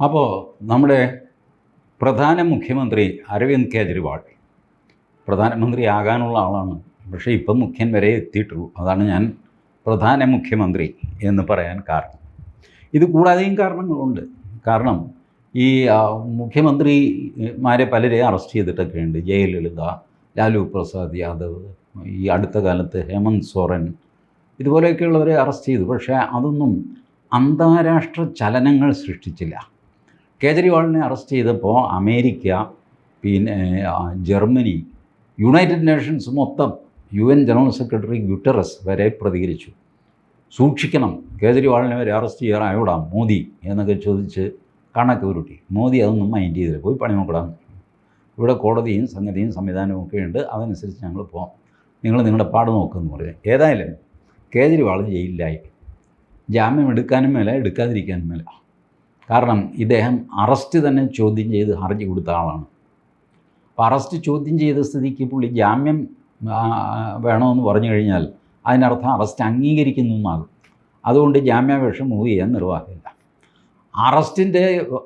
അപ്പോൾ നമ്മുടെ പ്രധാന മുഖ്യമന്ത്രി അരവിന്ദ് കേജ്രിവാൾ പ്രധാനമന്ത്രി ആകാനുള്ള ആളാണ്. പക്ഷേ ഇപ്പം മുഖ്യൻ വരെ എത്തിയിട്ടുള്ളൂ. അതാണ് ഞാൻ പ്രധാന മുഖ്യമന്ത്രി എന്ന് പറയാൻ കാരണം. ഇത് കൂടാതെയും കാരണങ്ങളുണ്ട്. കാരണം ഈ മുഖ്യമന്ത്രിമാരെ പലരെ അറസ്റ്റ് ചെയ്തിട്ടൊക്കെ ഉണ്ട്. ജയലളിത ലാലു പ്രസാദ് യാദവ് ഈ അടുത്ത കാലത്ത് ഹേമന്ത് സോറൻ ഇതുപോലെയൊക്കെയുള്ളവരെ അറസ്റ്റ് ചെയ്തു. പക്ഷേ അതൊന്നും അന്താരാഷ്ട്ര ചലനങ്ങൾ സൃഷ്ടിച്ചില്ല. കേജ്രിവാളിനെ അറസ്റ്റ് ചെയ്തപ്പോൾ അമേരിക്ക പിന്നെ ജർമ്മനി യുണൈറ്റഡ് നേഷൻസ് മൊത്തം U N general secretary Guterres വരെ പ്രതികരിച്ചു. സൂക്ഷിക്കണം കേജ്രിവാളിനെ വരെ അറസ്റ്റ് ചെയ്യാൻ ചെയ്യാറായോടാ മോദി എന്നൊക്കെ ചോദിച്ച് കണക്ക് ഉരുട്ടി. മോദി അതൊന്നും മൈൻഡ് ചെയ്തില്ല. പോയി പണി നോക്കടാം. ഇവിടെ കോടതിയും സംഗതിയും സംവിധാനവും ഒക്കെ ഉണ്ട്. അതനുസരിച്ച് ഞങ്ങൾ പോകാം നിങ്ങൾ നിങ്ങളുടെ പാട് നോക്കുമെന്ന് പറഞ്ഞു ഏതായാലും കേജ്രിവാൾ ജയിലിലായി. ജാമ്യം എടുക്കാനും മേല എടുക്കാതിരിക്കാനും മേല. കാരണം ഇദ്ദേഹം അറസ്റ്റ് തന്നെ ചോദ്യം ചെയ്ത് ഹർജി കൊടുത്ത ആളാണ്. അപ്പോൾ അറസ്റ്റ് ചോദ്യം ചെയ്ത സ്ഥിതിക്ക് പുള്ളി ജാമ്യം വേണമെന്ന് പറഞ്ഞു കഴിഞ്ഞാൽ അതിനർത്ഥം അറസ്റ്റ് അംഗീകരിക്കുന്നു എന്നാകും. അതുകൊണ്ട് ജാമ്യാപേക്ഷ മൂവ് ചെയ്യാൻ നിർവാഹമില്ല. അറസ്റ്റിന്റെ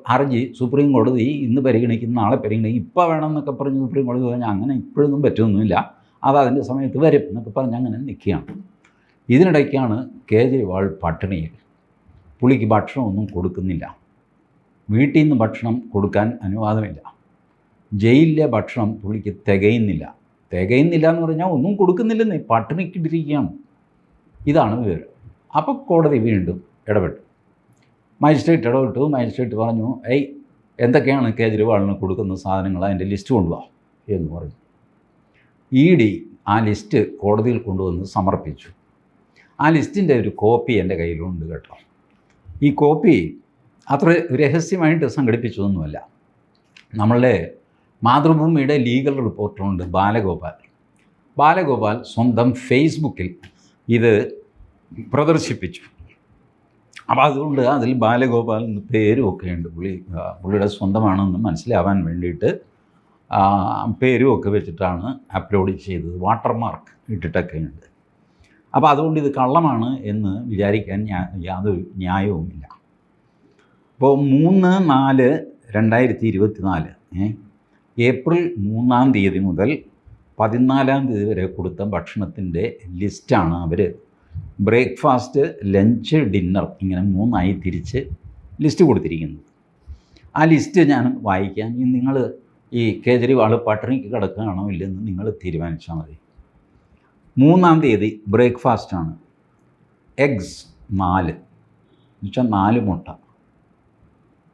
ഹർജി സുപ്രീം കോടതി ഇന്ന് പരിഗണിക്കുന്ന നാളെ പരിഗണിക്കും ഇപ്പോൾ വേണമെന്നൊക്കെ പറഞ്ഞ് സുപ്രീം കോടതി പറഞ്ഞാൽ അങ്ങനെ ഇപ്പോഴൊന്നും പറ്റൊന്നുമില്ല അത് അതിന്റെ സമയത്ത് വരും എന്നൊക്കെ പറഞ്ഞ് അങ്ങനെ നിൽക്കുകയാണ്. ഇതിനിടയ്ക്കാണ് കേജ്രിവാൾ പട്ടിണിയിൽ. പുളിക്ക് ഭക്ഷണമൊന്നും കൊടുക്കുന്നില്ല. വീട്ടിൽ നിന്ന് ഭക്ഷണം കൊടുക്കാൻ അനുവാദമില്ല. ജയിലിലെ ഭക്ഷണം പുള്ളിക്ക് തികയുന്നില്ല. തികയുന്നില്ല എന്ന് പറഞ്ഞാൽ ഒന്നും കൊടുക്കുന്നില്ലെന്നേ പട്ടിണിക്കിട്ടിരിക്കുകയാണ്. ഇതാണ് വിവരം. അപ്പോൾ കോടതി വീണ്ടും ഇടപെട്ടു. മജിസ്ട്രേറ്റ് ഇടപെട്ടു. മജിസ്ട്രേറ്റ് പറഞ്ഞു ഏയ് എന്തൊക്കെയാണ് കേജ്രിവാളിന് കൊടുക്കുന്ന സാധനങ്ങൾ അതിന്റെ ലിസ്റ്റ് കൊണ്ടുപോകാം എന്ന് പറഞ്ഞു. ഇ ഡി ആ ലിസ്റ്റ് കോടതിയിൽ കൊണ്ടുവന്ന് സമർപ്പിച്ചു. ആ ലിസ്റ്റിന്റെ ഒരു കോപ്പി എന്റെ കയ്യിലുണ്ട് കേട്ടോ. ഈ കോപ്പി അത്ര രഹസ്യമായിട്ട് സംഘടിപ്പിച്ചതൊന്നുമല്ല. നമ്മളുടെ മാതൃഭൂമിയുടെ ലീഗൽ റിപ്പോർട്ടറുണ്ട് ബാലഗോപാൽ. ബാലഗോപാൽ സ്വന്തം ഫേസ്ബുക്കിൽ ഇത് പ്രദർശിപ്പിച്ചു. അപ്പോൾ അതുകൊണ്ട് അതിൽ ബാലഗോപാൽ എന്ന പേരും ഒക്കെ ഉണ്ട്. പുള്ളി പുള്ളിയുടെ സ്വന്തമാണെന്ന് മനസ്സിലാവാൻ വേണ്ടിയിട്ട് പേരും ഒക്കെ വെച്ചിട്ടാണ് അപ്ലോഡ് ചെയ്തത്. വാട്ടർമാർക്ക് ഇട്ടിട്ടൊക്കെ ഉണ്ട്. അപ്പോൾ അതുകൊണ്ട് ഇത് കള്ളമാണ് എന്ന് വിചാരിക്കാൻ യാതൊരു ന്യായവുമില്ല. അപ്പോൾ മൂന്ന് നാല് രണ്ടായിരത്തി ഇരുപത്തി നാല് ഏപ്രിൽ മൂന്നാം തീയതി മുതൽ പതിനാലാം തീയതി വരെ കൊടുത്ത ഭക്ഷണത്തിന്റെ ലിസ്റ്റാണ് അവർ ബ്രേക്ക്ഫാസ്റ്റ് ലഞ്ച് ഡിന്നർ ഇങ്ങനെ മൂന്നായി തിരിച്ച് ലിസ്റ്റ് കൊടുത്തിരിക്കുന്നത്. ആ ലിസ്റ്റ് ഞാൻ വായിക്കാൻ നിങ്ങൾ ഈ കേജ്രിവാൾ പട്ടിണിക്ക് കിടക്കുകയാണോ ഇല്ലെന്ന് നിങ്ങൾ തീരുമാനിച്ചാൽ മതി. മൂന്നാം തീയതി ബ്രേക്ക്ഫാസ്റ്റാണ്. എഗ്സ് നാല് എന്നുവെച്ചാൽ നാല് മുട്ട.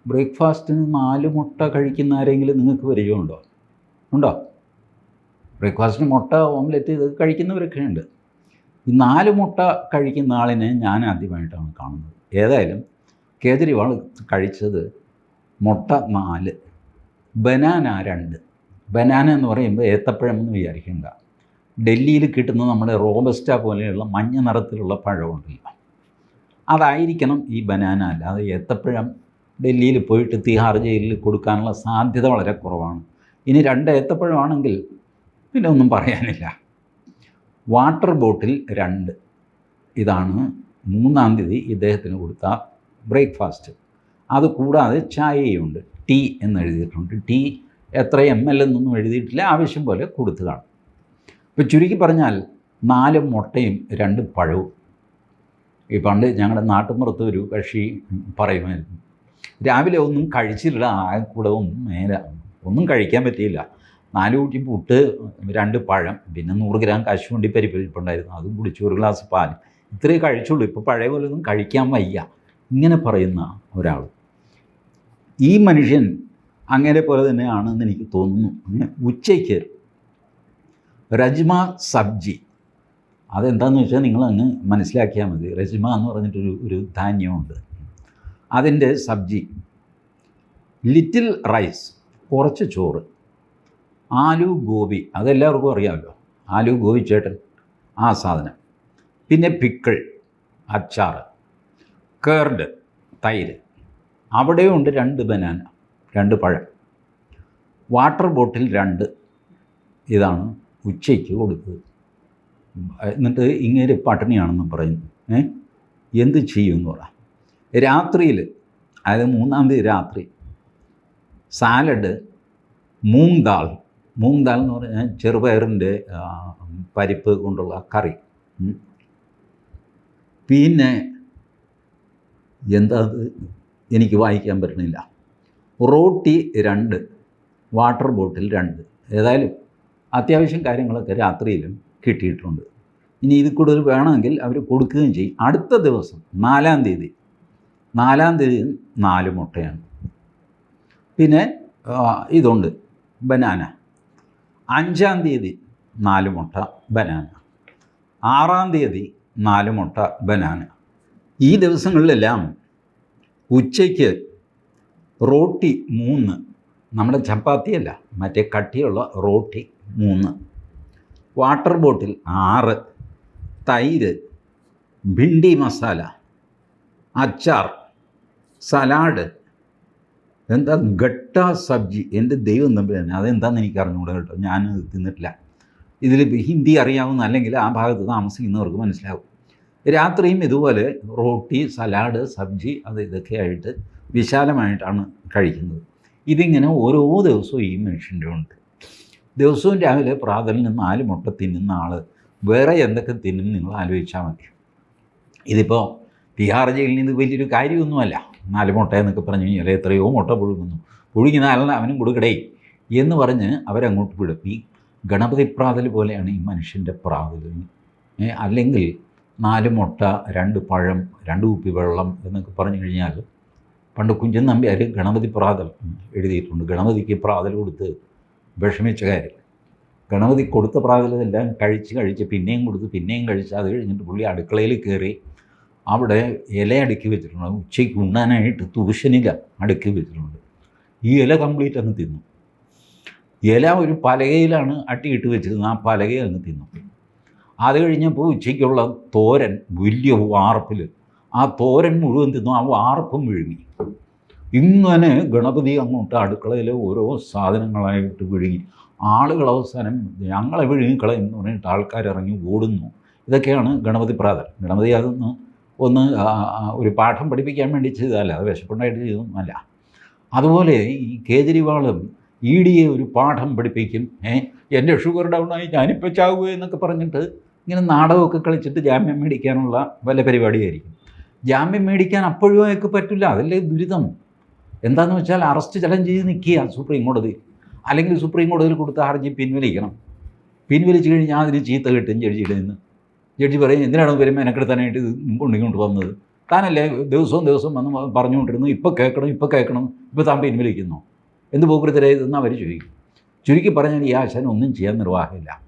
ബ്രേക്ക്ഫാസ്റ്റിന് നാല് മുട്ട കഴിക്കുന്ന ആരെങ്കിലും നിങ്ങൾക്ക് പരിചയമുണ്ടോ? ഉണ്ടോ? ബ്രേക്ക്ഫാസ്റ്റിന് മുട്ട ഓംലെറ്റ് ഇത് കഴിക്കുന്നവരൊക്കെ ഉണ്ട്. ഈ നാല് മുട്ട കഴിക്കുന്ന ആളിനെ ഞാൻ ആദ്യമായിട്ടാണ് കാണുന്നത്. ഏതായാലും കേജ്രിവാൾ കഴിച്ചത് മുട്ട നാല് ബനാന രണ്ട്. ബനാന എന്ന് പറയുമ്പോൾ ഏത്തപ്പഴം എന്ന് വിചാരിക്കേണ്ട. ഡൽഹിയിൽ കിട്ടുന്ന നമ്മുടെ റോബസ്റ്റ പോലെയുള്ള മഞ്ഞ നിറത്തിലുള്ള പഴമുണ്ടല്ലോ. അതായിരിക്കണം ഈ ബനാന അല്ലാതെ ഏത്തപ്പഴം ഡൽഹിയിൽ പോയിട്ട് തിഹാർ ജയിലിൽ കൊടുക്കാനുള്ള സാധ്യത വളരെ കുറവാണ്. ഇനി രണ്ട് ഏത്തപ്പഴമാണെങ്കിൽ പിന്നെ ഒന്നും പറയാനില്ല. വാട്ടർ ബോട്ടിൽ രണ്ട്. ഇതാണ് മൂന്നാം തീയതി ഇദ്ദേഹത്തിന് കൊടുത്ത ബ്രേക്ക്ഫാസ്റ്റ്. അത് കൂടാതെ ചായയുണ്ട്. ടീ എന്ന് എഴുതിയിട്ടുണ്ട്. ടീ എത്ര എം എൽ എന്നൊന്നും എഴുതിയിട്ടില്ല. ആവശ്യം പോലെ കൊടുത്തു കാണും ഇപ്പോൾ ചുരുക്കി പറഞ്ഞാൽ നാല് മുട്ടയും രണ്ട് പഴവും. ഈ പണ്ട് ഞങ്ങളുടെ നാട്ടുമ്പുറത്ത് ഒരു കക്ഷി പറയുമായിരുന്നു. രാവിലെ ഒന്നും കഴിച്ചില്ല ആകെക്കൂടവും മേലെ ഒന്നും കഴിക്കാൻ പറ്റിയില്ല. നാല് കൂട്ടി പുട്ട് രണ്ട് പഴം പിന്നെ നൂറ് ഗ്രാം കശുവണ്ടി പരിപ്പിരിപ്പുണ്ടായിരുന്നു അതും കുടിച്ചു ഒരു ഗ്ലാസ് പാൽ ഇത്രയേ കഴിച്ചുള്ളൂ. ഇപ്പോൾ പഴയ പോലെ ഒന്നും കഴിക്കാൻ വയ്യ. ഇങ്ങനെ പറയുന്ന ഒരാൾ. ഈ മനുഷ്യൻ അങ്ങനെ പോലെ തന്നെയാണെന്ന് എനിക്ക് തോന്നുന്നു. ഉച്ചയ്ക്ക് രജ്മ സബ്ജി. അതെന്താണെന്ന് വെച്ചാൽ നിങ്ങളങ്ങ് മനസ്സിലാക്കിയാൽ മതി. രജ്മ എന്ന് പറഞ്ഞിട്ടൊരു ഒരു ധാന്യമുണ്ട്. അതിന്റെ സബ്ജി. ലിറ്റിൽ റൈസ് കുറച്ച് ചോറ്. ആലു ഗോപി അതെല്ലാവർക്കും അറിയാമല്ലോ. ആലു ഗോപി ചേട്ടൻ ആ സാധനം. പിന്നെ പിക്കിൾ അച്ചാർ കേർഡ് തൈര്. അവിടെയും ഉണ്ട് രണ്ട് ബനാന രണ്ട് പഴം. വാട്ടർ ബോട്ടിൽ രണ്ട് ഇതാണ് ഉച്ചയ്ക്ക് കൊടുത്തത്. എന്നിട്ട് ഇങ്ങനെ പട്ടിണിയാണെന്ന് പറയുന്നു. ഏ എന്ത് ചെയ്യും എന്ന് പറ. രാത്രിയിൽ അതായത് മൂന്നാം തീയതി രാത്രി സാലഡ് മൂങ് ദാൽ. മൂങ് ദാൽ എന്ന് പറഞ്ഞാൽ ചെറുപയറിന്റെ പരിപ്പ് കൊണ്ടുള്ള കറി. പിന്നെ എന്താ എനിക്ക് വായിക്കാൻ പറ്റണില്ല. റോട്ടി രണ്ട് വാട്ടർ ബോട്ടിൽ രണ്ട്. ഏതായാലും അത്യാവശ്യം കാര്യങ്ങളൊക്കെ രാത്രിയിലും കിട്ടിയിട്ടുണ്ട്. ഇനി ഇത് കൂടുതൽ വേണമെങ്കിൽ അവർ കൊടുക്കുകയും ചെയ്യും. അടുത്ത ദിവസം നാലാം തീയതി നാലാം തീയതി നാല് മുട്ടയാണ്. പിന്നെ ഇതുണ്ട് ബനാന. അഞ്ചാം തീയതി നാല് മുട്ട ബനാന. ആറാം തീയതി നാല് മുട്ട ബനാന. ഈ ദിവസങ്ങളിലെല്ലാം ഉച്ചയ്ക്ക് റോട്ടി മൂന്ന് നമ്മുടെ ചപ്പാത്തിയല്ല മറ്റേ കട്ടിയുള്ള റോട്ടി മൂന്ന്. വാട്ടർ ബോട്ടിൽ ആറ് തൈര് ഭിണ്ടി മസാല അച്ചാർ സലാഡ് എന്താ ഗട്ട സബ്ജി എന്റെ ദൈവം തമ്മിലാണ് അതെന്താണെന്ന് എനിക്ക് അറിഞ്ഞുകൂടെ കേട്ടോ. ഞാൻ തിന്നിട്ടില്ല. ഇതിൽ ഹിന്ദി അറിയാവുന്ന അല്ലെങ്കിൽ ആ ഭാഗത്ത് താമസിക്കുന്നവർക്ക് മനസ്സിലാവും. രാത്രിയും ഇതുപോലെ റോട്ടി സലാഡ് സബ്ജി അത് ഇതൊക്കെ ആയിട്ട് വിശാലമായിട്ടാണ് കഴിക്കുന്നത്. ഇതിങ്ങനെ ഓരോ ദിവസവും ഈ മനുഷ്യന്റെ ഉണ്ട്. ദിവസവും രാവിലെ പ്രാതലിന് നാല് മുട്ട തിന്നുന്ന ആൾ വേറെ എന്തൊക്കെ തിന്നും നിങ്ങൾ ആലോചിച്ചാൽ മതി. ഇതിപ്പോൾ തിഹാർ ജയിലിൽ നിന്ന് വലിയൊരു കാര്യമൊന്നുമല്ല. നാല് മുട്ട എന്നൊക്കെ പറഞ്ഞു കഴിഞ്ഞാൽ എത്രയോ മുട്ട പുഴുങ്ങുന്നു. പുഴുങ്ങി നാലെണ്ണം അവനും കൊടുക്കടേ എന്ന് പറഞ്ഞ് അവരങ്ങോട്ട് വിടും. ഈ ഗണപതി പ്രാതൽ പോലെയാണ് ഈ മനുഷ്യന്റെ പ്രാതൽ. അല്ലെങ്കിൽ നാല് മുട്ട രണ്ട് പഴം രണ്ട് കുപ്പി വെള്ളം എന്നൊക്കെ പറഞ്ഞു കഴിഞ്ഞാൽ പണ്ട് കുഞ്ചൻ നമ്പ്യാർ ഗണപതി പ്രാതൽ എഴുതിയിട്ടുണ്ട്. ഗണപതിക്ക് പ്രാതൽ കൊടുത്ത് വിഷമിച്ച കാര്യം. ഗണപതി കൊടുത്ത പ്രാതലെല്ലാം കഴിച്ച് കഴിച്ച് പിന്നെയും കൊടുത്ത് പിന്നെയും കഴിച്ച് അത് കഴിഞ്ഞിട്ട് പുള്ളി അടുക്കളയിൽ കയറി അവിടെ ഇല അടുക്കി വെച്ചിട്ടുണ്ട്. ഉച്ചയ്ക്ക് ഉണ്ണാനായിട്ട് തൂഷനില അടുക്കി വെച്ചിട്ടുണ്ട്. ഈ ഇല കംപ്ലീറ്റ് അങ്ങ് തിന്നു. ഇല ഒരു പലകയിലാണ് അട്ടിയിട്ട് വെച്ചിരുന്നത്. ആ പലക അങ്ങ് തിന്നു. അത് കഴിഞ്ഞപ്പോൾ ഉച്ചയ്ക്കുള്ള തോരൻ വലിയ വാർപ്പിൽ ആ തോരൻ മുഴുവൻ തിന്നു. ആ വാർപ്പും വിഴുങ്ങി. ഇങ്ങനെ ഗണപതി അങ്ങോട്ട് അടുക്കളയിൽ ഓരോ സാധനങ്ങളായിട്ട് വിഴുങ്ങി. ആളുകൾ അവസാനം ഞങ്ങളെ വിഴുങ്ങിക്കളയെന്ന് പറഞ്ഞിട്ട് ആൾക്കാർ ഇറങ്ങി ഓടുന്നു. ഇതൊക്കെയാണ് ഗണപതി പ്രാതൽ. ഗണപതി അതൊന്ന് ഒന്ന് ഒരു പാഠം പഠിപ്പിക്കാൻ വേണ്ടി ചെയ്തതല്ല അത് വിശപ്പുണ്ടായിട്ട് ചെയ്തൊന്നുമല്ല അതുപോലെ ഈ കേജ്രിവാളും ഇ ഡിയെ ഒരു പാഠം പഠിപ്പിക്കും. ഏ എന്റെ ഷുഗർ ഡൗണായി ഞാനിപ്പോൾ ചാവുക എന്നൊക്കെ പറഞ്ഞിട്ട് ഇങ്ങനെ നാടകമൊക്കെ കളിച്ചിട്ട് ജാമ്യം മേടിക്കാനുള്ള വല്ല പരിപാടിയായിരിക്കും. ജാമ്യം മേടിക്കാൻ അപ്പോഴും അയാൾക്ക് പറ്റില്ല അതല്ലേ ദുരിതം. എന്താന്ന് വെച്ചാൽ അറസ്റ്റ് ചലഞ്ച് ചെയ്ത് നിൽക്കുക സുപ്രീം കോടതി. അല്ലെങ്കിൽ സുപ്രീം കോടതിയിൽ കൊടുത്ത ഹർജി പിൻവലിക്കണം. പിൻവലിച്ചു കഴിഞ്ഞാൽ അതിന് ചീത്ത കിട്ടും ജഡ്ജിയുടെ നിന്ന്. ജഡ്ജി പറയും എന്തിനാണ് വരുമ്പോൾ എനക്കെടുത്താനായിട്ട് ഇത് കൊണ്ടിങ്ങോട്ട് വന്നത് താനല്ലേ ദിവസവും ദിവസവും വന്ന് പറഞ്ഞുകൊണ്ടിരുന്നു ഇപ്പോൾ കേൾക്കണം ഇപ്പോൾ കേൾക്കണം ഇപ്പോൾ താൻ പിൻവലിക്കുന്നു എന്ത് പോക്കൃത്തരായതെന്ന് അവർ ചോദിക്കും. ചുരുക്കി പറഞ്ഞാൽ ഈ ആശാൻ ഒന്നും ചെയ്യാൻ നിർവാഹമില്ല.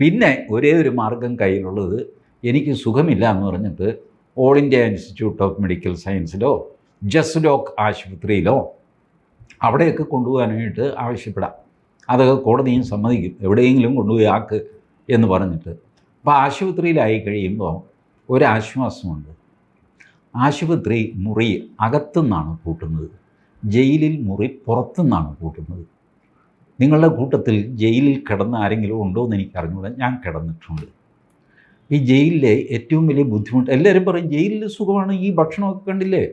പിന്നെ ഒരേ ഒരു മാർഗം കയ്യിലുള്ളത് എനിക്ക് സുഖമില്ല എന്ന് പറഞ്ഞിട്ട് all India institute of medical സയൻസിലോ Jaslok ആശുപത്രിയിലോ അവിടെയൊക്കെ കൊണ്ടുപോകാനായിട്ട് ആവശ്യപ്പെടാം. അതൊക്കെ കോടതിയും സമ്മതിക്കും. എവിടെയെങ്കിലും കൊണ്ടുപോയി ആക്ക് എന്ന് പറഞ്ഞിട്ട്. അപ്പോൾ ആശുപത്രിയിലായി കഴിയുമ്പോൾ ഒരാശ്വാസമുണ്ട്. ആശുപത്രി മുറി അകത്തുനിന്നാണ് കൂട്ടുന്നത് ജയിലിൽ മുറി പുറത്തുനിന്നാണ് കൂട്ടുന്നത് നിങ്ങളുടെ കൂട്ടത്തിൽ ജയിലിൽ കിടന്ന ആരെങ്കിലും ഉണ്ടോ എന്ന് എനിക്ക് അറിഞ്ഞൂടാ ഞാൻ കിടന്നിട്ടുണ്ട്. ഈ ജയിലിലെ ഏറ്റവും വലിയ ബുദ്ധിമുട്ട് എല്ലാവരും പറയും ജയിലിൽ സുഖമാണ് ഈ ഭക്ഷണമൊക്കെ കണ്ടില്ലേ?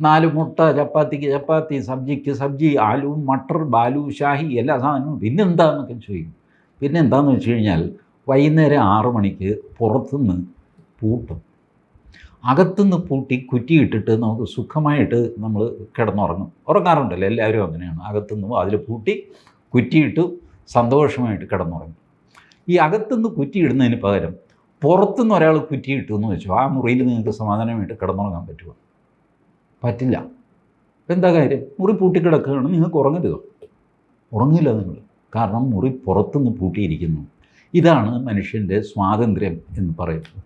നാല് മുട്ട ചപ്പാത്തിക്ക് ചപ്പാത്തി സബ്ജിക്ക് സബ്ജി ആലു മട്ടർ ബാലു ഷാഹി എല്ലാ സാധനവും. പിന്നെന്താന്നൊക്കെ ചോദിക്കും. പിന്നെന്താന്ന് വെച്ച് കഴിഞ്ഞാൽ വൈകുന്നേരം ആറു മണിക്ക് പുറത്തുനിന്ന് പൂട്ടും. അകത്തുനിന്ന് പൂട്ടി കുറ്റിയിട്ടിട്ട് നമുക്ക് സുഖമായിട്ട് നമ്മൾ കിടന്നുറങ്ങും. ഉറങ്ങാറുണ്ടല്ലോ എല്ലാവരും അങ്ങനെയാണ്. അകത്തുനിന്ന് അതിൽ പൂട്ടി കുറ്റിയിട്ട് സന്തോഷമായിട്ട് കിടന്നുറങ്ങും. ഈ അകത്തുനിന്ന് കുറ്റിയിടുന്നതിന് പകരം പുറത്തുനിന്ന് ഒരാൾ കുറ്റിയിട്ടു എന്ന് വെച്ചു ആ മുറിയിൽ നിങ്ങൾക്ക് സമാധാനമായിട്ട് കിടന്നുറങ്ങാൻ പറ്റുമോ പറ്റില്ല. എന്താ കാര്യം? മുറി പൂട്ടിക്കിടക്കുകയാണ് നിങ്ങൾക്ക് ഉറങ്ങരുതോ? ഉറങ്ങില്ല നിങ്ങൾ. കാരണം മുറി പുറത്തുനിന്ന് പൂട്ടിയിരിക്കുന്നു. ഇതാണ് മനുഷ്യന്റെ സ്വാതന്ത്ര്യം എന്ന് പറയുന്നത്.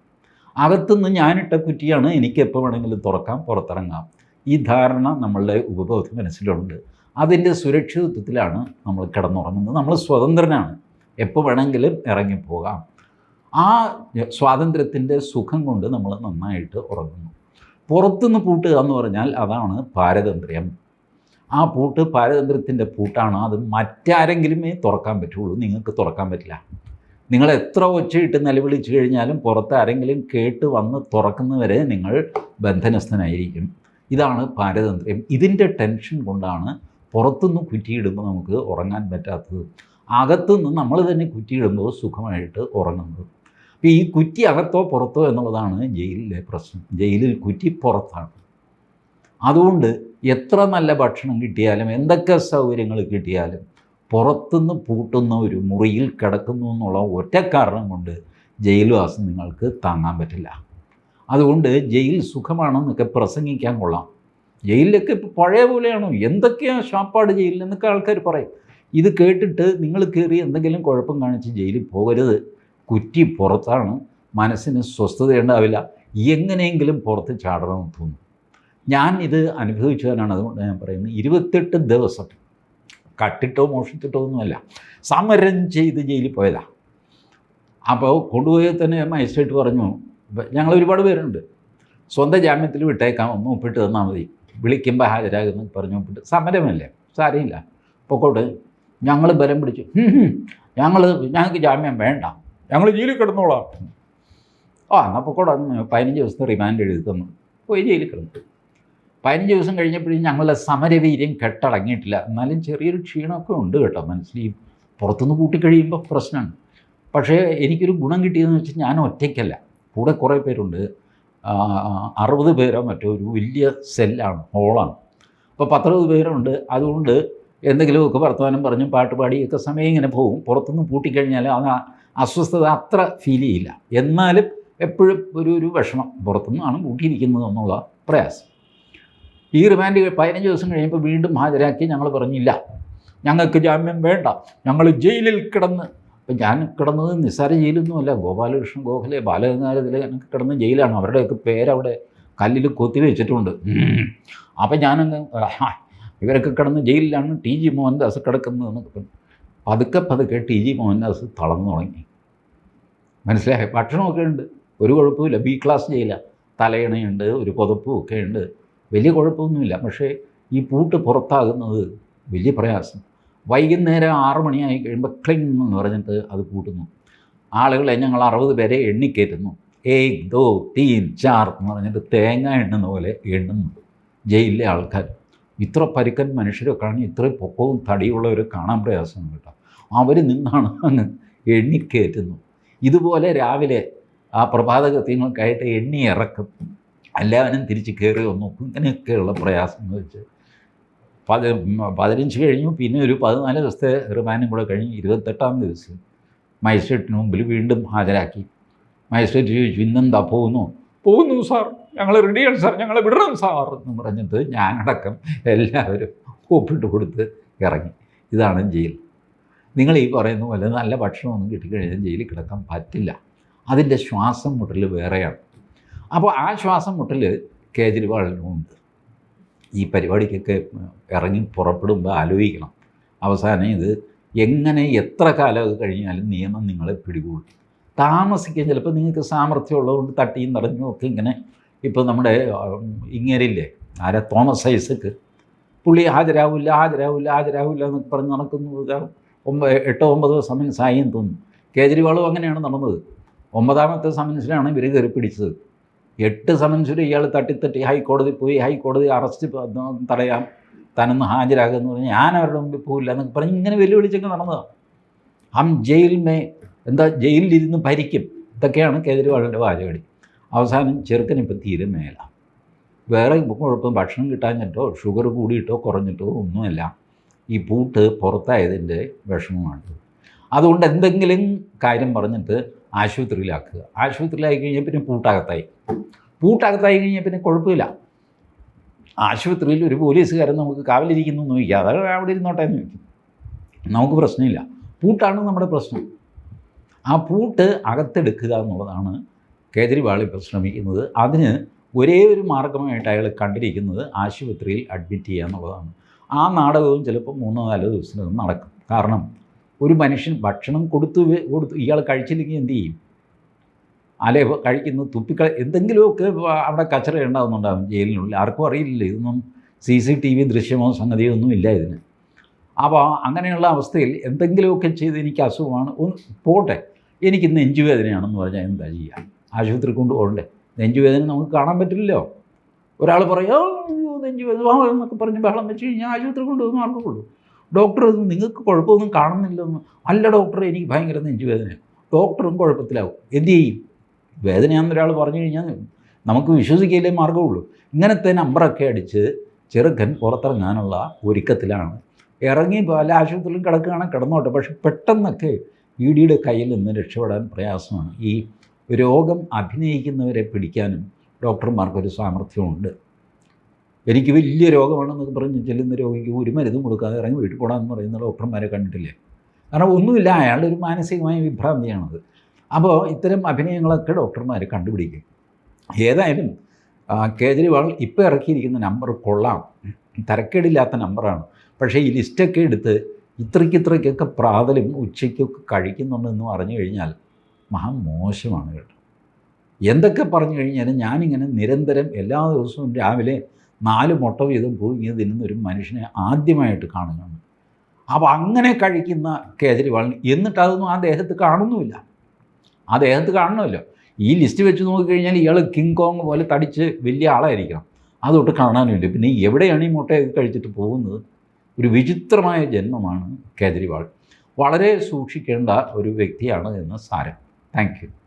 അകത്തുനിന്ന് ഞാനിട്ട കുറ്റിയാണ് എനിക്ക് എപ്പോൾ വേണമെങ്കിലും തുറക്കാം പുറത്തിറങ്ങാം. ഈ ധാരണ നമ്മളുടെ ഉപബോധ മനസ്സിലുണ്ട്. അതിന്റെ സുരക്ഷിതത്വത്തിലാണ് നമ്മൾ കിടന്നുറങ്ങുന്നത്. നമ്മൾ സ്വതന്ത്രനാണ്. എപ്പോൾ വേണമെങ്കിലും ഇറങ്ങിപ്പോകാം. ആ സ്വാതന്ത്ര്യത്തിന്റെ സുഖം കൊണ്ട് നമ്മൾ നന്നായിട്ട് ഉറങ്ങുന്നു. പുറത്തുനിന്ന് പൂട്ടുക എന്ന് പറഞ്ഞാൽ അതാണ് പാരതന്ത്ര്യം. ആ പൂട്ട് പാരതന്ത്ര്യത്തിന്റെ പൂട്ടാണ്. അത് മറ്റാരെങ്കിലുമേ തുറക്കാൻ പറ്റുള്ളൂ. നിങ്ങൾക്ക് തുറക്കാൻ പറ്റില്ല. നിങ്ങൾ എത്ര ഒച്ചയിട്ട് നിലവിളിച്ചു കഴിഞ്ഞാലും പുറത്ത് ആരെങ്കിലും കേട്ട് വന്ന് തുറക്കുന്നവരെ നിങ്ങൾ ബന്ധനസ്ഥനായിരിക്കും. ഇതാണ് പാരതന്ത്ര്യം ഇതിന്റെ ടെൻഷൻ കൊണ്ടാണ് പുറത്തുനിന്ന് കുറ്റിയിടുമ്പോൾ നമുക്ക് ഉറങ്ങാൻ പറ്റാത്തത്. അകത്തുനിന്ന് നമ്മൾ തന്നെ കുറ്റിയിടുമ്പോൾ സുഖമായിട്ട് ഉറങ്ങുന്നത്. അപ്പോൾ ഈ കുറ്റി അകത്തോ പുറത്തോ എന്നുള്ളതാണ് ജയിലിലെ പ്രശ്നം. ജയിലിൽ കുറ്റി പുറത്താണ്. അതുകൊണ്ട് എത്ര നല്ല ഭക്ഷണം കിട്ടിയാലും എന്തൊക്കെ സൗകര്യങ്ങൾ കിട്ടിയാലും പുറത്തുനിന്ന് പൂട്ടുന്ന ഒരു മുറിയിൽ കിടക്കുന്നു എന്നുള്ള ഒറ്റ കാരണം കൊണ്ട് ജയിൽവാസം നിങ്ങൾക്ക് താങ്ങാൻ പറ്റില്ല. അതുകൊണ്ട് ജയിൽ സുഖമാണെന്നൊക്കെ പ്രസംഗിക്കാൻ കൊള്ളാം. ജയിലിലൊക്കെ ഇപ്പോൾ പഴയ പോലെയാണോ? എന്തൊക്കെയാണ് ഷാപ്പാട് ജയിലിൽ എന്നൊക്കെ ആൾക്കാർ പറയും. ഇത് കേട്ടിട്ട് നിങ്ങൾ കയറി എന്തെങ്കിലും കുഴപ്പം കാണിച്ച് ജയിലിൽ പോകരുത്. കുറ്റി പുറത്താണ്. മനസ്സിന് സ്വസ്ഥത ഉണ്ടാവില്ല എങ്ങനെയെങ്കിലും പുറത്ത് ചാടണമെന്ന് തോന്നും. ഞാൻ ഇത് അനുഭവിച്ചവനാണ്. അതുകൊണ്ട് ഞാൻ പറയുന്നത്. ഇരുപത്തെട്ട് ദിവസം കട്ടിട്ടോ മോഷിച്ചിട്ടോ ഒന്നുമല്ല. സമരം ചെയ്ത് ജയിലിൽ പോയതാണ് അപ്പോൾ കൊണ്ടുപോയി തന്നെ മജിസ്ട്രേറ്റ് പറഞ്ഞു ഞങ്ങൾ ഒരുപാട് പേരുണ്ട്. സ്വന്തം ജാമ്യത്തിൽ വിട്ടേക്കാം ഒന്ന് ഒപ്പിട്ട് തന്നാൽ മതി. വിളിക്കുമ്പോൾ ഹാജരാകുന്നു പറഞ്ഞു ഒപ്പിട്ട്. സമരമല്ലേ? സാരമില്ല. പൊക്കോട്ട് ഞങ്ങൾ ബലം പിടിച്ചു. ഞങ്ങൾ ഞങ്ങൾക്ക് ജാമ്യം വേണ്ട. ഞങ്ങൾ ജയിലിൽ കിടന്നോളാം. ആ എന്നാൽ പൊക്കോട്ടെ പതിനഞ്ച് ദിവസത്തെ റിമാൻഡ് എഴുതി തന്നു. പോയി ജയിലിൽ കിടന്നു. പതിനഞ്ച് ദിവസം കഴിഞ്ഞപ്പോഴും ഞങ്ങളുടെ സമരവീര്യം കെട്ടടങ്ങിയിട്ടില്ല. എന്നാലും ചെറിയൊരു ക്ഷീണമൊക്കെ ഉണ്ട് കേട്ടോ മനസ്സിൽ. ഈ പുറത്തുനിന്ന് കൂട്ടിക്കഴിയുമ്പോൾ പ്രശ്നമാണ്. പക്ഷേ എനിക്കൊരു ഗുണം കിട്ടിയതെന്ന് വെച്ചാൽ ഞാൻ ഒറ്റയ്ക്കല്ല. കൂടെ കുറേ പേരുണ്ട്. അറുപത് പേരോ മറ്റോ ഒരു വലിയ സെല്ലാണ് ഹോളാണ്. അപ്പോൾ പത്തറുപത് പേരുണ്ട്. അതുകൊണ്ട് എന്തെങ്കിലുമൊക്കെ വർത്തമാനം പറഞ്ഞും പാട്ട് പാടിയൊക്കെ സമയം ഇങ്ങനെ പോകും. പുറത്തുനിന്ന് പൂട്ടിക്കഴിഞ്ഞാൽ അത് അസ്വസ്ഥത അത്ര ഫീൽ ചെയ്യില്ല. എന്നാലും എപ്പോഴും ഒരു ഒരു വിഷമം. പുറത്തുനിന്നാണ് പൂട്ടിയിരിക്കുന്നത് എന്നുള്ള പ്രയാസം. ഈ റിമാൻഡ് പതിനഞ്ച് ദിവസം കഴിയുമ്പോൾ വീണ്ടും ഹാജരാക്കി ഞങ്ങൾ പറഞ്ഞില്ല. ഞങ്ങൾക്ക് ജാമ്യം വേണ്ട. ഞങ്ങൾ ജയിലിൽ കിടന്ന് അപ്പം ഞാൻ കിടന്നത് നിസ്സാര ജയിലൊന്നുമല്ല. ഗോപാലകൃഷ്ണൻ ഗോഖലെ ബാലഗംഗാധരത്തിലെ ഞങ്ങൾക്ക് കിടന്ന ജയിലാണ്. അവരുടെയൊക്കെ പേരവിടെ കല്ലിൽ കൊത്തി വെച്ചിട്ടുണ്ട്. അപ്പം ഞാനങ്ങ് ഇവരൊക്കെ കിടന്ന് ജയിലിലാണ് ടി ജി മോഹൻദാസ് കിടക്കുന്നതെന്ന് പതുക്കെ പതുക്കെ ടി ജി മോഹൻദാസ് തളർന്നു തുടങ്ങി. മനസ്സിലായി? ഭക്ഷണമൊക്കെ ഉണ്ട്. ഒരു കുഴപ്പമില്ല ബി ക്ലാസ് ജയിലാണ് തലയണയുണ്ട് ഒരു പുതപ്പും ഒക്കെ ഉണ്ട്. വലിയ കുഴപ്പമൊന്നുമില്ല. പക്ഷേ ഈ പൂട്ട് പുറത്താകുന്നത് വലിയ പ്രയാസം. വൈകുന്നേരം ആറ് മണിയായി കഴിയുമ്പോൾ ക്ലിങ് എന്ന് പറഞ്ഞിട്ട് അത് പൂട്ടുന്നു. ആളുകളെ ഞങ്ങൾ അറുപത് പേരെ എണ്ണിക്കയറ്റുന്നു ഏയ് ദോ തീൻ ചാർ എന്ന് പറഞ്ഞിട്ട് തേങ്ങ എണ്ണുന്ന പോലെ എണ്ണുന്നുണ്ട്. ജയിലിലെ ആൾക്കാർ. ഇത്ര പരുക്കൻ മനുഷ്യരൊക്കെ ആണെങ്കിൽ ഇത്രയും പൊക്കവും തടിയുള്ളവർ കാണാൻ പ്രയാസം കേട്ടോ. അവർ നിന്നാണ് അങ്ങ് എണ്ണിക്കയറ്റുന്നു ഇതുപോലെ രാവിലെ ആ പ്രഭാതകൃത്യങ്ങൾക്കായിട്ട് എണ്ണി ഇറക്കും എല്ലാവരും തിരിച്ച് കയറി വന്നു ഇങ്ങനെയൊക്കെയുള്ള പ്രയാസം എന്ന് വെച്ച് പതി പതിനഞ്ച് കഴിഞ്ഞു. പിന്നെ ഒരു പതിനാല് ദിവസത്തെ റിമാൻഡും കൂടെ കഴിഞ്ഞ് ഇരുപത്തെട്ടാം ദിവസം മജിസ്ട്രേറ്റിന് മുമ്പിൽ വീണ്ടും ഹാജരാക്കി. മജിസ്ട്രേറ്റ് ചോദിച്ചു ഇന്നെന്താ പോകുന്നു? പോകുന്നു സാർ. ഞങ്ങൾ റെഡിയാണ് സാർ. ഞങ്ങളെ വിടണം സാർ. എന്ന് പറഞ്ഞിട്ട് ഞാനടക്കം എല്ലാവരും ഒപ്പിട്ട് കൊടുത്ത് ഇറങ്ങി. ഇതാണ് ജയിൽ. നിങ്ങൾ ഈ പറയുന്ന പോലെ നല്ല ഭക്ഷണമൊന്നും കിട്ടിക്കഴിഞ്ഞാൽ ജയിലിൽ കിടക്കാൻ പറ്റില്ല. അതിന്റെ ശ്വാസം മുട്ടൽ വേറെയാണ്. അപ്പോൾ ആ ശ്വാസം മുട്ടൽ കേജ്രിവാളിനും ഉണ്ട് ഈ പരിപാടിക്കൊക്കെ ഇറങ്ങി പുറപ്പെടുമ്പോൾ ആലോചിക്കണം. അവസാനം ഇത് എങ്ങനെ എത്ര കാലം കഴിഞ്ഞാലും നിയമം നിങ്ങളെ പിടികൂടും. താമസിക്കാൻ ചിലപ്പോൾ നിങ്ങൾക്ക് സാമർഥ്യം ഉള്ളതുകൊണ്ട് തട്ടിയും നിറഞ്ഞും ഒക്കെ ഇങ്ങനെ ഇപ്പോൾ നമ്മുടെ ഇങ്ങേരില്ലേ ആരാ തോമസ് ഐസക്ക്. പുള്ളി ഹാജരാവില്ല ഹാജരാവില്ല ഹാജരാവില്ല എന്നൊക്കെ പറഞ്ഞ് നടക്കുന്നു. ഒമ്പത് ഒമ്പ എട്ടോ ഒമ്പതോ സമൻസ് ആയി എന്ന് തോന്നുന്നു കേജ്രിവാളും അങ്ങനെയാണ് നടന്നത്. ഒമ്പതാമത്തെ സമൻസിലാണ് ഇവർ കയറി പിടിച്ചത്. എട്ട് സമൻസിൽ ഇയാൾ തട്ടിത്തട്ടി ഹൈക്കോടതി പോയി ഹൈക്കോടതി അറസ്റ്റ് തടയാം. താനൊന്ന് ഹാജരാകുമെന്ന് പറഞ്ഞ് ഞാൻ അവരുടെ മുമ്പിൽ പോകില്ല എന്നൊക്കെ പറഞ്ഞ് ഇങ്ങനെ വെല്ലുവിളിച്ചൊക്കെ നടന്നതാണ് ഹം ജയിൽ മേ എന്താ ജയിലിലിരുന്ന് ഭരിക്കും. ഇതൊക്കെയാണ് കേജ്രിവാളിന്റെ വാചകടി. അവസാനം ചെറുക്കനിപ്പം തീരെ മേല. വേറെ കുഴപ്പം ഭക്ഷണം കിട്ടാഞ്ഞിട്ടോ ഷുഗർ കൂടിയിട്ടോ കുറഞ്ഞിട്ടോ ഒന്നുമല്ല. ഈ പൂട്ട് പുറത്തായതിന്റെ വിഷമമാണ്. അതുകൊണ്ട് എന്തെങ്കിലും കാര്യം പറഞ്ഞിട്ട് ആശുപത്രിയിലാക്കുക. ആശുപത്രിയിലായി കഴിഞ്ഞാൽ പിന്നെ പൂട്ടകത്തായി. പൂട്ടകത്തായി കഴിഞ്ഞാൽ പിന്നെ കുഴപ്പമില്ല. ആശുപത്രിയിൽ ഒരു പോലീസുകാരൻ നമുക്ക് കാവലിരിക്കുന്നു എന്ന് ചോദിക്കുക അത് അവിടെ ഇരുന്നോട്ടെ എന്ന് ചോദിക്കും. നമുക്ക് പ്രശ്നമില്ല. പൂട്ടാണ് നമ്മുടെ പ്രശ്നം. ആ പൂട്ട് അകത്തെടുക്കുക എന്നുള്ളതാണ് കേജ്രിവാൾ ഇപ്പോൾ ശ്രമിക്കുന്നത് അതിന് ഒരേ ഒരു മാർഗമായിട്ട് അയാൾ കണ്ടിരിക്കുന്നത് ആശുപത്രിയിൽ അഡ്മിറ്റ് ചെയ്യുക എന്നുള്ളതാണ്. ആ നാടകവും ചിലപ്പോൾ മൂന്നോ നാലോ ദിവസത്തിനകം നടക്കും. കാരണം ഒരു മനുഷ്യൻ ഭക്ഷണം കൊടുത്തു കൊടുത്തു ഇയാൾ കഴിച്ചില്ലെങ്കിൽ എന്ത് ചെയ്യും? അല്ലെ കഴിക്കുന്നു തുപ്പിക്ക എന്തെങ്കിലുമൊക്കെ അവിടെ കച്ചറ ഉണ്ടാകുന്നുണ്ടാകും ജയിലിനുള്ളിൽ. ആർക്കും അറിയില്ല ഇതൊന്നും സി സി ടി വി ദൃശ്യമോ സംഗതിയോ ഒന്നും ഇല്ല ഇതിന്. അപ്പോൾ അങ്ങനെയുള്ള അവസ്ഥയിൽ എന്തെങ്കിലുമൊക്കെ ചെയ്ത് എനിക്ക് അസുഖമാണ് ഒന്ന് പോട്ടെ. എനിക്ക് നെഞ്ചുവേദനയാണെന്ന് പറഞ്ഞാൽ എന്താ ചെയ്യുക ആശുപത്രി കൊണ്ടുപോകണ്ടേ നെഞ്ചുവേദന നമുക്ക് കാണാൻ പറ്റില്ലല്ലോ. ഒരാൾ പറയും നെഞ്ചുവേദന എന്നൊക്കെ പറഞ്ഞ് ബഹളം വെച്ച് കഴിഞ്ഞാൽ ആശുപത്രി കൊണ്ടുപോകുന്ന മാർഗമുള്ളൂ ഡോക്ടർ നിങ്ങൾക്ക് കുഴപ്പമൊന്നും കാണുന്നില്ലെന്ന്. അല്ല ഡോക്ടർ എനിക്ക് ഭയങ്കര നെഞ്ചുവേദന ഡോക്ടറും കുഴപ്പത്തിലാവും. എന്ത് ചെയ്യും? വേദനയാണെന്ന് ഒരാൾ പറഞ്ഞു കഴിഞ്ഞാൽ നമുക്ക് വിശ്വസിക്കലേ മാർഗമുള്ളൂ. ഇങ്ങനത്തെ നമ്പറൊക്കെ അടിച്ച് ചെറുക്കൻ പുറത്തിറങ്ങാനുള്ള ഒരുക്കത്തിലാണ്. ഇറങ്ങി പല ആശുപത്രിയിലും കിടക്കുകയാണെങ്കിൽ കിടന്നോട്ടെ. പക്ഷെ പെട്ടെന്നൊക്കെ ഇ ഡിയുടെ കയ്യിൽ നിന്ന് രക്ഷപ്പെടാൻ പ്രയാസമാണ്. ഈ രോഗം അഭിനയിക്കുന്നവരെ പിടിക്കാനും ഡോക്ടർമാർക്കൊരു സാമർഥ്യമുണ്ട്. എനിക്ക് വലിയ രോഗമാണെന്നൊക്കെ പറഞ്ഞ് ചെല്ലുന്ന രോഗിക്ക് ഒരു മരുന്നും കൊടുക്കാതെ ഇറങ്ങി വീട്ടിൽ പോടാന്ന് പറയുന്ന ഡോക്ടർമാരെ കണ്ടിട്ടില്ലേ? കാരണം ഒന്നുമില്ല അയാളുടെ ഒരു മാനസികമായ വിഭ്രാന്തിയാണത്. അപ്പോൾ ഇത്തരം അഭിനയങ്ങളൊക്കെ ഡോക്ടർമാർ കണ്ടുപിടിക്കും. ഏതായാലും കേജ്രിവാൾ ഇപ്പോൾ ഇറക്കിയിരിക്കുന്ന നമ്പർ കൊള്ളാം. തരക്കേടില്ലാത്ത നമ്പറാണ് പക്ഷേ ഈ ലിസ്റ്റൊക്കെ എടുത്ത് ഇത്രയ്ക്ക് ഇത്രയ്ക്കൊക്കെ പ്രാതലും ഉച്ചയ്ക്കൊക്കെ കഴിക്കുന്നുണ്ടെന്ന് പറഞ്ഞു കഴിഞ്ഞാൽ മഹാ മോശമാണ് കേട്ടോ. എന്തൊക്കെ പറഞ്ഞു കഴിഞ്ഞാലും ഞാനിങ്ങനെ നിരന്തരം എല്ലാ ദിവസവും രാവിലെ നാല് മുട്ട വീതം പുഴുങ്ങി തിന്നുന്ന ഒരു മനുഷ്യനെ ആദ്യമായിട്ട് കാണുകയാണ്. അപ്പോൾ അങ്ങനെ കഴിക്കുന്ന കേജ്രിവാളിന് എന്നിട്ട് അതൊന്നും ആ ദേഹത്ത് കാണുന്നുമില്ല. ആ ദേഹത്ത് കാണണമല്ലോ. ഈ ലിസ്റ്റ് വെച്ച് നോക്കിക്കഴിഞ്ഞാൽ ഇയാൾ കിങ് കോങ് പോലെ തടിച്ച് വലിയ ആളായിരിക്കണം. അതൊട്ട് കാണാനുമില്ല. പിന്നെ എവിടെയാണ് ഈ മുട്ടയൊക്കെ കഴിച്ചിട്ട് പോകുന്നത്? ഒരു വിചിത്രമായ ജന്മമാണ് കേജ്രിവാൾ. വളരെ സൂക്ഷിക്കേണ്ട ഒരു വ്യക്തിയാണ് എന്ന് സാരം. താങ്ക്